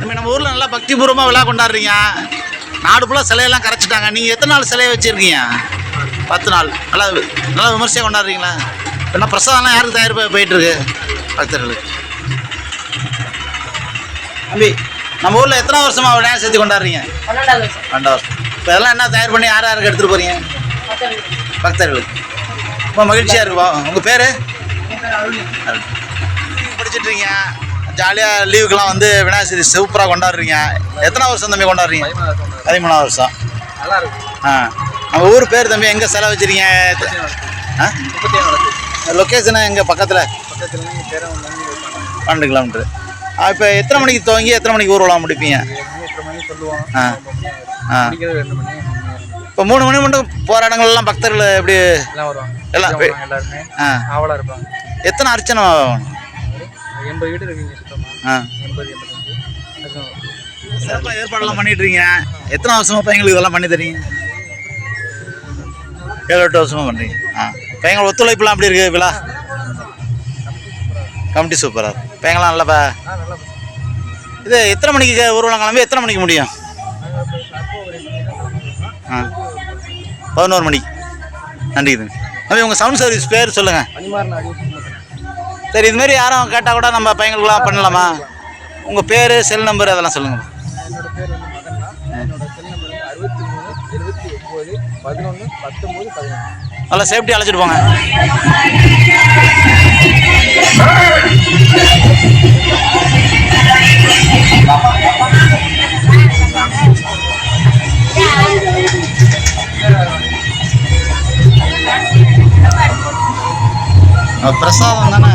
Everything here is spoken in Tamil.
நம்ம நம்ம ஊரில் நல்லா பக்திபூர்வமாக விழா கொண்டாடுறீங்க. நாடு ஃபுல்லாக சிலையெல்லாம் கரைச்சிட்டாங்க. நீங்கள் எத்தனை நாள் சிலையை வச்சுருக்கீங்க? பத்து நாள். நல்லா நல்லா விமர்சையாக கொண்டாடுறீங்களா? என்ன பிரசாதம்லாம் யாருக்கு தயார் போய் போயிட்டுருக்கு? பக்தர்களுக்கு. தம்பி நம்ம ஊரில் எத்தனை வருஷமாக விநாயகர் சதுர்த்தி கொண்டாடுறீங்க? பன்னெண்டாவது வருஷம். இப்போ இதெல்லாம் என்ன தயார் பண்ணி யார் யாருக்கு எடுத்துகிட்டு போகிறீங்க பக்தர்களுக்கு. ரொம்ப மகிழ்ச்சியாக இருக்குப்பா உங்கள் பேர்? படிச்சிட்ருக்கீங்க ஜாலியாக லீவுக்கெல்லாம் வந்து விநாயகர் சதுர்த்தி சூப்பராக கொண்டாடுறீங்க. எத்தனை வருஷம் தம்பி கொண்டாடுறீங்க? பதிமூணாவது வருஷம். ஆ. நம்ம ஊர் பேர் தம்பி எங்கே செலவு வச்சுருக்கீங்க ஆ லொக்கேஷனு எங்கள் பக்கத்தில்? பன்னெண்டு கிலோமீட்ரு இப்போ எத்தனை மணிக்கு துவங்கி எத்தனை மணிக்கு ஊர்வலம் முடிப்பீங்க? ஆ. ஆ. இப்போ மூணு மணி மட்டும் போகிற இடங்கள்லாம் பக்தர்கள் எப்படி எல்லாம் வருவாங்க. எல்லாம் எல்லாம் வருவாங்க எல்லாருமே. ஆ. ஆவலா இருப்பாங்க. எத்தனை அர்ச்சனை? எண்பது வீடு இருக்குங்க சுத்தமா. ஆ. எண்பது எண்பத்தஞ்சு. அதுவும் சிறப்பாக ஏற்பாடெல்லாம் பண்ணிட்டு இருக்கீங்க எத்தனை வருஷமா பையங்களுக்கு இதெல்லாம் பண்ணி தரீங்க? ஏழு எட்டு வருஷமா பண்ணுறீங்க ஆ. பையங்கள் ஒத்துழைப்புலாம் எப்படி இருக்கு விழா? கமிட்டி சூப்பராக இருக்கு. பையங்களாம் நல்லா பா ஆ நல்லா இது எத்தனை மணிக்கு ஊர்வலம் கிளம்பி எத்தனை மணிக்கு முடியும்? ஆ. பதினோரு மணிக்கு நன்றி தம்பி உங்கள் சவுண்ட் சர்வீஸ் பேர் சொல்லுங்கள் சரி இதுமாரி யாரும் கேட்டால் கூட நம்ம பையங்களுக்குலாம் பண்ணலாமா? உங்கள் பேர் செல் நம்பர் அதெல்லாம் சொல்லுங்கள் என்னோட பேர் வந்து மகன் தான் என்னோட செல் நம்பர் வந்து அறுபத்தி மூணு இருபத்தி ஒம்பது பதினொன்று பத்தொம்போது பதினொன்று. நல்லா சேஃப்டி அழைச்சிட்டு போங்க. பிரசாதம் தானே